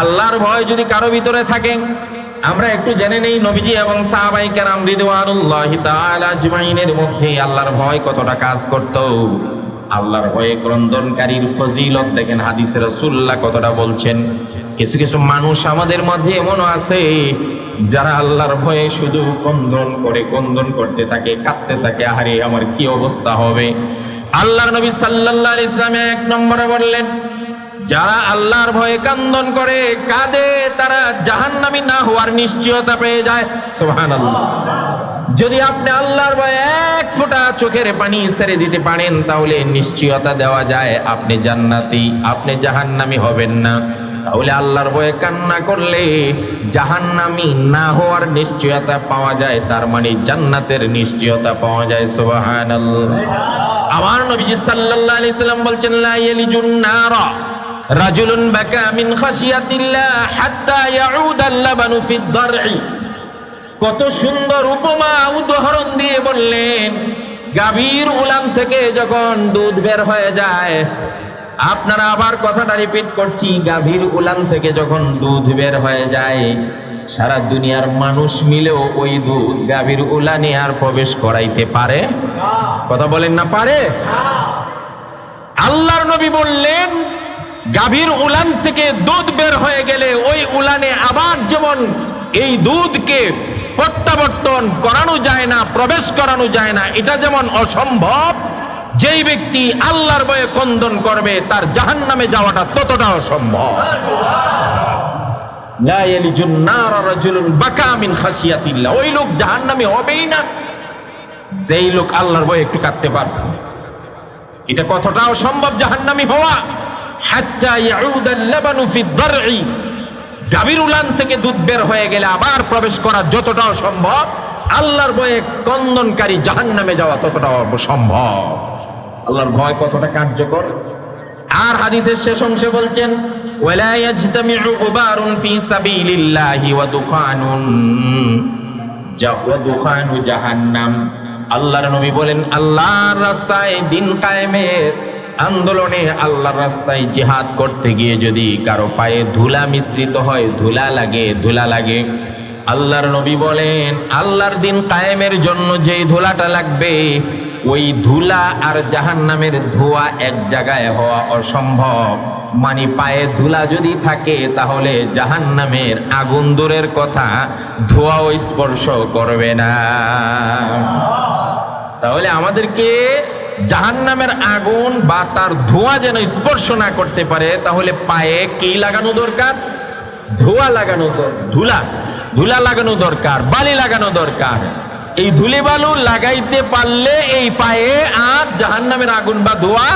আল্লাহর ভয় যদি কারও ভিতরে থাকে, আমরা একটু জেনে নেই নবীজি এবং সাহাবাই কেরাম রিদওয়ানুল্লাহ তাআলা আজমাইনের মধ্যে আল্লাহর ভয় কতটা কাজ করত। আল্লাহর ভয়ে ক্রন্দনকারীর ফজিলত দেখেন হাদিসে রাসূলুল্লাহ কতটা বলছেন। কিছু কিছু মানুষ আমাদের মাঝে এমনও আছে, যারা আল্লাহর ভয়ে শুধু কন্দন করে কন্দন করতে থাকে, কাঁদতে থাকে, আহারে আমার কি অবস্থা হবে? আল্লাহর নবী সাল্লাল্লাহু আলাইহি ইসলামে এক নম্বরে বললেন যারা আল্লাহর ভয়ে কান্দন করে, কাঁদে, তারা জাহান্নামী না হওয়ার নিশ্চয়তা পেয়ে যায়। সুবহানাল্লাহ। যদি আপনি আল্লাহর ভয়ে এক ফোঁটা চোখের পানি ছেড়ে দিতে পারেন, তাহলে নিশ্চয়তা দেওয়া যায়, আপনি জান্নাতি, আপনি জাহান্নামী হবেন না। তাহলে আল্লাহর ভয়ে কান্না করলে জাহান্নামী না হওয়ার নিশ্চয়তা পাওয়া যায়, তার মানে জান্নাতের নিশ্চয়তা পাওয়া যায়, সুবহানাল্লাহ। আমার নবীজি সাল্লাল্লাহু আলাইহি সাল্লাম বলছেন রাজুলুন বাকা মিন খাশিয়াতিল্লাহ হাত্তা ইয়াউদা আল-লাবানু ফি দার'i কত সুন্দর উপমা উদাহরণ দিয়ে বললেন গাভীর উলাম থেকে যখন দুধ বের হয়ে যায় আপনারা আবার কথাটা রিপিট করছি গাভীর উলাম থেকে যখন দুধ বের হয়ে যায় সারা দুনিয়ার মানুষ মিলেও ওই দুধ গাভীর উলানে আর প্রবেশ করাইতে পারে? কথা বলেন না পারে? আল্লাহর নবী বললেন গাভীর উলান থেকে দুধ বের হয়ে গেলে ওই উলানে আবার যেমন এই দুধকে প্রত্যাবর্তন করানো যায় না, প্রবেশ করানো যায় না, এটা যেমন অসম্ভব, যেই ব্যক্তি আল্লাহর বয়ে কন্দন করবে, তার জাহান নামে যাওয়াটা ততটা অসম্ভব। ওই লোক হবেই না লোক আল্লাহর বয়ে একটু কাঁদতে পারছে। এটা কতটা অসম্ভব জাহান্নামি হওয়া? গাভীর উলান থেকে দুধ বের হয়ে গেলে আবার প্রবেশ করা যতটা অসম্ভব আল্লাহর ভয়ে কন্দনকারী জাহান্নামে যাওয়া ততটা অসম্ভব আল্লাহর ভয় কতটা কার্যকর? আর হাদিসের শেষ অংশে বলছেন ওয়ালা ইয়াজতামিউ গুবারুন ফি সাবিলিল্লাহি ওয়া দুখানুন। যা- ওয়া জাহান্নাম। আল্লাহর নবী বলেন আল্লাহর রাস্তায় দিন কায়েমের আন্দোলনে আল্লাহর রাস্তায় জিহাদ করতে গিয়ে যদি কারও পায়ে ধুলা মিশ্রিত হয়, ধুলা লাগে ধুলা লাগে, আল্লাহর নবী বলেন, আল্লাহর দিন কায়েমের জন্য যেই ধুলাটা লাগবে, ওই ধুলা আর জাহান্নামের ধোয়া এক জায়গায় হওয়া অসম্ভব। মানে পায়ে ধুলা যদি থাকে, তাহলে জাহান্নামের আগুন দূরের কথা, ধোয়াও স্পর্শ করবে না। তাহলে আমাদেরকে জাহান্নামের আগুন বা তার ধোঁয়া যেন স্পর্শ না করতে পারে, তাহলে পায়ে কি লাগানো দরকার? ধোঁয়া লাগানো ধুলা। ধুলা লাগানো দরকার, বালি লাগানো দরকার। এই ধুলি বালু লাগাইতে পারলে এই পায়ে আর জাহান্নামের আগুন বা ধোঁয়া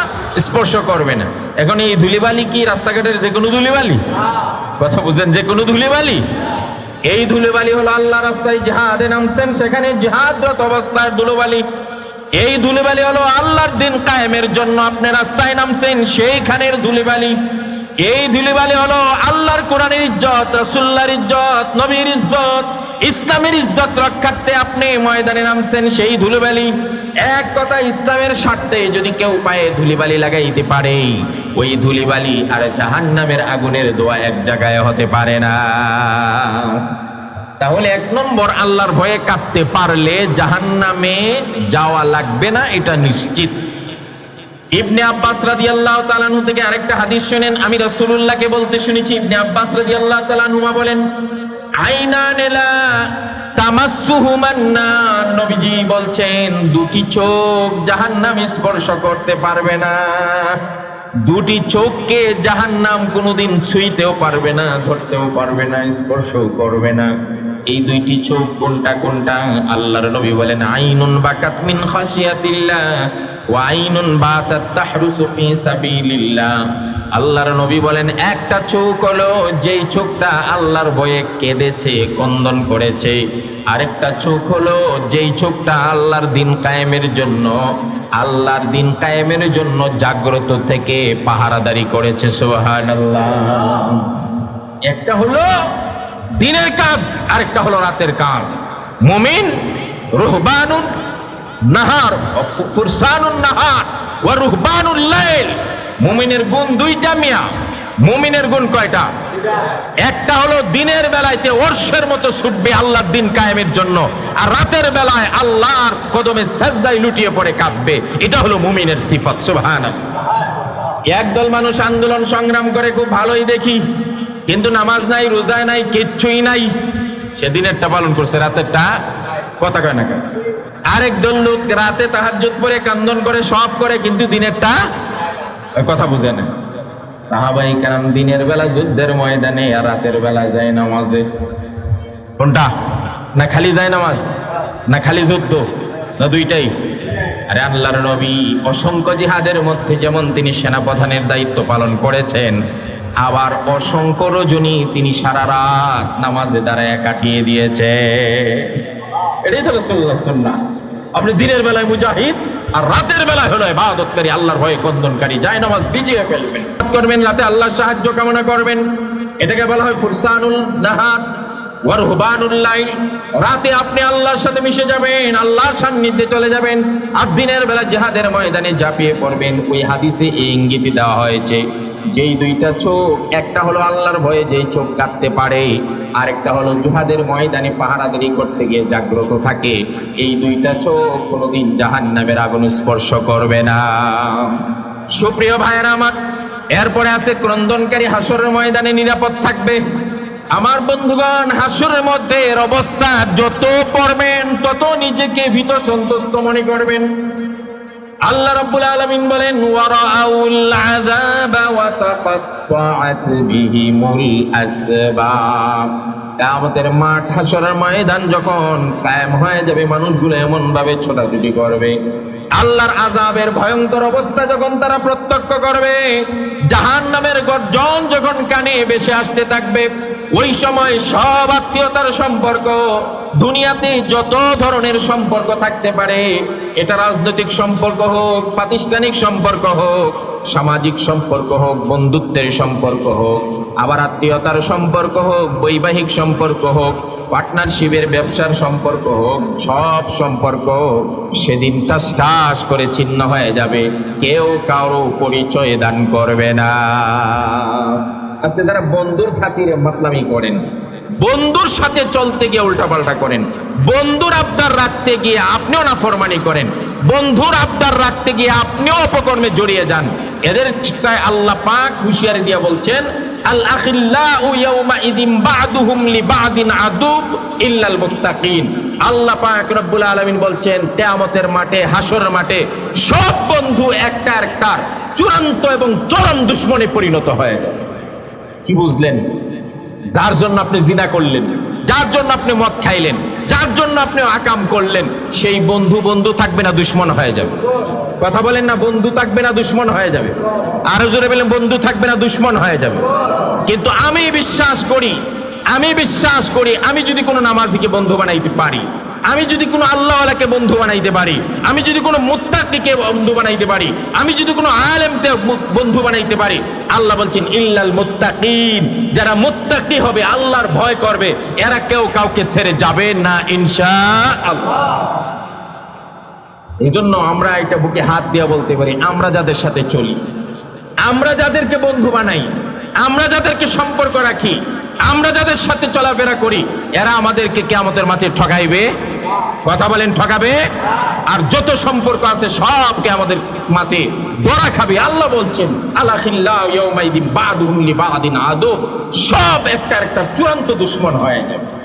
স্পর্শ করবে না। এখন এই ধুলিবালি কি রাস্তাঘাটের যে কোনো ধুলিবালি কথা বুঝেন যে কোনো ধুলিবালি এই ধুলিবালি হলো আল্লাহ রাস্তায় জিহাদে নামছেন, সেখানে জিহাদরত অবস্থার ধুলোবালি এই ধুলিবালি হলো আল্লাহর দিন কায়েমের জন্য। আপনি রাস্তায় নামছেন, সেইখানের ধুলিবালি। এই ধুলিবালি হলো আল্লাহর কোরআনের ইজ্জত, রাসূলুল্লাহর ইজ্জত, নবীর ইজ্জত, ইসলামের ইজ্জত রক্ষার্থে আপনি ময়দানে নামছেন সেই ধুলিবালি। এক কথা ইসলামের স্বার্থে যদি কেউ পায়ে ধুলিবালি লাগাইতে পারে, ওই ধুলিবালি আর জাহান্নামের আগুনের দোয়া এক জায়গায় হতে পারে না। তাহলে এক নম্বর আল্লাহর ভয়ে কাঁদতে পারলে জাহান্নামে যাওয়া লাগবে না, এটা নিশ্চিত। ইবনে আব্বাস রাদিয়াল্লাহু তাআলা আনহু থেকে আরেকটা হাদিস শুনেন, আমি রাসূলুল্লাহকে বলতে শুনেছি, ইবনে আব্বাস রাদিয়াল্লাহু তাআলা আনহুমা বলেন, আইনান লা তামাসসুহুমান নার নবীজি বলছেন, দুটি চোখ জাহান্নাম স্পর্শ করতে পারবে না। দুটি চোখকে জাহান্নাম কোনোদিন ছুঁইতেও পারবে না, ধরতেও পারবে না, স্পর্শও করবে না। এই দুইটি চোখ কোনটা কোনটা? আল্লাহর নবী বলেন, আইনুন বাকাত মিন খাশিয়াতিল্লাহ ওয়া আইনুন বাতাত তাহরুসু ফি সাবিলিল্লাহ। আল্লাহর নবী বলেন, একটা চোখ হলো যেই চোখটা আল্লাহর ভয়ে কেঁদেছে কন্দন করেছে। আরেকটা চোখ হলো যেই চোখটা আল্লাহর দিন কায়েমের জন্য, আল্লাহর দিন কায়েমের জন্য জাগ্রত থেকে পাহারাদারি করেছে। সুবহানাল্লাহ। একটা হলো দিনের কাজ, আরেকটা হলো রাতের কাজ। মুমিন রুহবানুন নাহার ফুরসানুন নাহার, ওয়া রুহবানুল লাইল। মুমিনের গুণ দুইটা মিয়া। মুমিনের গুণ কয়টা? একটা হলো দিনের বেলায়তে অর্শের মতো ছুটবে আল্লাহর দিন কায়েমের জন্য, আর রাতের বেলায় আল্লাহর কদমে সাজদায় লুটিয়ে পড়ে কাঁদবে। এটা হলো মুমিনের সিফত, সুবহানাল্লাহ। একদল মানুষ আন্দোলন সংগ্রাম করে, খুব ভালোই দেখি। কিন্তু নামাজ নাই রোজা নাই, কিচ্ছুই নাই। সেদিনেরটা পালন করছে, রাতেরটা কথা কয় না কেন? আরেক দল লোক রাতে তাহাজ্জুদ পরে কান্দন করে, সব করে, কিন্তু দিনেরটা কথা বুঝে না। সাহাবাই কারাম দিনের বেলা যুদ্ধের ময়দানে আর রাতের বেলা যায় নামাজে। কোনটা? না খালি যায় নামাজ? না খালি যুদ্ধ? না দুইটাই? আরে আল্লাহর নবী অসংখ্য জিহাদের মধ্যে যেমন তিনি সেনাপ্রধানের দায়িত্ব পালন করেছেন আবার অসংখ্য রজনী তিনি সারা রাত নামাজে দাঁড়ায় কাটিয়ে দিয়েছে। এটাই তো রসুল্লাহ। আপনি দিনের বেলায় মুজাহিদ আর রাতের বেলায় হলো ইবাদতকারী, আল্লাহর ভয়ে কন্দনকারী, যায় নামাজ ভিজিয়ে ফেলবেন। করবেন, রাতে আল্লাহর সাহায্য কামনা করবেন। এটাকে বলা হয় ফুরসানুল নাহার রাতে আপনি আল্লাহর সাথে মিশে যাবেন, আল্লাহর সান্নিধ্যে চলে যাবেন, আর দিনের বেলা জিহাদের ময়দানে ঝাঁপিয়ে পড়বেন। ওই হাদিসে এই ইঙ্গিত দেওয়া হয়েছে। যেই দুইটা চোখ, একটা হলো আল্লাহর ভয়ে যেই চোখ কাটতে পারে, আরেকটা হলো জুহাদের ময়দানে পাহারাদারি করতে গিয়ে জাগ্রত থাকে। এই দুইটা চোখ কোনোদিন জাহান নামের আগুন স্পর্শ করবে না। সুপ্রিয় ভাইয়ের আমার, এরপরে আছে ক্রন্দনকারী হাসরের ময়দানে নিরাপদ থাকবে। আমার বন্ধুগণ, হাসরের মধ্যে এর অবস্থা যত পড়বেন, তত নিজেকে ভীত সন্তুষ্ট মনে করবেন। আল্লাহ রাব্বুল আলামিন বলেন, ওয়ারাউল আযাবা ওয়া তাকাত্তাআত বিহিমুল আসবাব। কিয়ামতের মাঠ হাসরের ময়দান যখন কায়েম হয়ে যাবে, মানুষগুলো এমন ভাবে ছোটাছুটি করবে। আল্লাহর আযাবের ভয়ঙ্কর অবস্থা যখন তারা প্রত্যক্ষ করবে, জাহান্নামের গর্জন যখন কানে বেশি আসতে থাকবে, ওই সময় সব আত্মীয়তার সম্পর্ক দুনিয়াতে যত ধরনের সম্পর্ক থাকতে পারে, এটা রাজনৈতিক সম্পর্ক হোক, প্রাতিষ্ঠানিক সম্পর্ক হোক, সামাজিক সম্পর্ক হোক, বন্ধুত্বের সম্পর্ক হোক, আবার আত্মীয়তার সম্পর্ক হোক, বৈবাহিক সম্পর্ক হোক, পার্টনারশিপের ব্যবসার সম্পর্ক হোক, সব সম্পর্ক সেদিন টাস টাস করে ছিন্ন হয়ে যাবে, কেউ কারও পরিচয় দান করবে না। আজকে যারা বন্ধুর খাতিরে মাতলামি করেন বন্ধুর সাথে চলতে গিয়ে উল্টাপাল্টা করেন। বন্ধুর আবদার রাখতে গিয়ে আপনিও না ফরমানি করেন। বন্ধুর আবদার রাখতে গিয়ে আপনিও অপকর্মে জড়িয়ে যান। এদের আল্লাহ পাক হুঁশিয়ারি দিয়া বলছেন আল্লাহ পাক বলছেন, কিয়ামতের মাঠে মাঠে সব বন্ধু একটা চূড়ান্ত এবং পরিণত হয়ে কি বুঝলেন? যার জন্য আপনি জিনা করলেন, যার জন্য আপনি মদ খাইলেন, যার জন্য আপনি আকাম করলেন, সেই বন্ধু বন্ধু থাকবে না, দুশ্মন হয়ে যাবে। কথা বলেন না, বন্ধু থাকবে না, দুশ্মন হয়ে যাবে। আরও জোরে বলেন, বন্ধু থাকবে না, দুশ্মন হয়ে যাবে। কিন্তু আমি বিশ্বাস করি, আমি বিশ্বাস করি, আমি যদি কোনো নামাজিকে বন্ধু বানাইতে পারি, আমি যদি কোনো আল্লাহওয়ালাকে বন্ধু বানাইতে পারি, আমি যদি কোনো মুত্তাকিকে বন্ধু বানাইতে পারি। আমি যদি কোনো আলেমকে বন্ধু বানাইতে পারি, আল্লাহ বলছেন, ইল্লাল মুত্তাকিন। যারা মুত্তাকি হবে, আল্লাহর ভয় করবে, এরা কেউ কাউকে ছেড়ে যাবে না ইনশা আল্লাহ এই আমরা এটা বুকে হাত দিয়ে বলতে পারি, আমরা যাদের সাথে চলি, আমরা যাদেরকে বন্ধু বানাই, আমরা যাদেরকে সম্পর্ক রাখি, আমরা যাদের সাথে চলাফেরা করি, এরা আমাদেরকে কেমতের মাঠে ঠকাইবে কথা বলেন, ঠকাবে। আর যত সম্পর্ক আছে, সবকে আমাদের মাঠে দরা খাবে। আল্লাহ বলছেন আল্লাহ সব একটা একটা চূড়ান্ত দুশ্মন হয়ে যাবে।